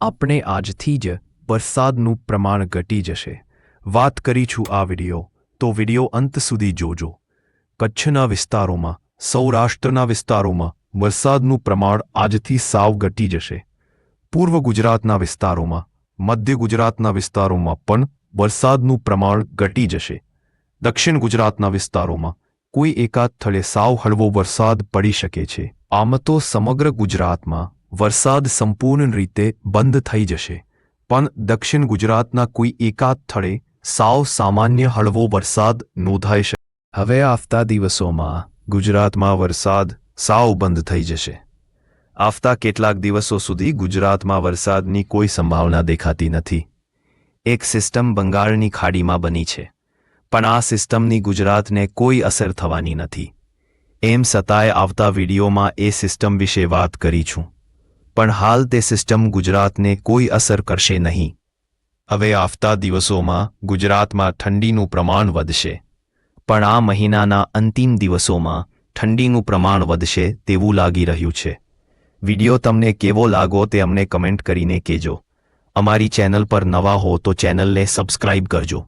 આપણે આજથી જ વરસાદનું પ્રમાણ ઘટી જશે. વાત કરીશું આ વિડિયો, તો વિડિયો અંત સુધી જોજો. કચ્છના વિસ્તારોમાં, સૌરાષ્ટ્રના વિસ્તારોમાં વરસાદનું પ્રમાણ આજથી સાવ ઘટી જશે. પૂર્વ ગુજરાતના વિસ્તારોમાં, મધ્ય ગુજરાતના વિસ્તારોમાં પણ વરસાદનું પ્રમાણ ઘટી જશે. દક્ષિણ ગુજરાતના વિસ્તારોમાં કોઈ એકાદ સ્થળે સાવ હળવો વરસાદ પડી શકે છે. આમ તો સમગ્ર ગુજરાતમાં વરસાદ સંપૂર્ણ રીતે બંધ થઈ જશે. પણ દક્ષિણ ગુજરાતના કોઈ એકાદ સ્થળે સાવ સામાન્ય હળવો વરસાદ નોંધાઈ શકે. હવે આવતા દિવસોમાં ગુજરાતમાં વરસાદ સાવ બંધ થઈ જશે. આવતા કેટલાક દિવસો સુધી ગુજરાતમાં વરસાદની કોઈ સંભાવના દેખાતી નથી. એક સિસ્ટમ બંગાળની ખાડીમાં બની છે. પણ આ સિસ્ટમની ગુજરાતને કોઈ અસર થવાની નથી. એમ છતાંય આવતા વિડીયોમાં એ સિસ્ટમ વિશે વાત કરી છું. પણ હાલ તે સિસ્ટમ ગુજરાતને કોઈ અસર કરશે નહીં. હવે આવતા દિવસોમાં ગુજરાતમાં ઠંડીનું પ્રમાણ વધશે. પણ આ મહિનાના અંતિમ દિવસોમાં ઠંડીનું પ્રમાણ વધશે તેવું લાગી રહ્યું છે. વિડિયો તમને કેવો લાગો તે અમને કમેન્ટ કરીને કહેજો. અમારી ચેનલ પર નવા હો તો ચેનલને સબસ્ક્રાઇબ કરજો.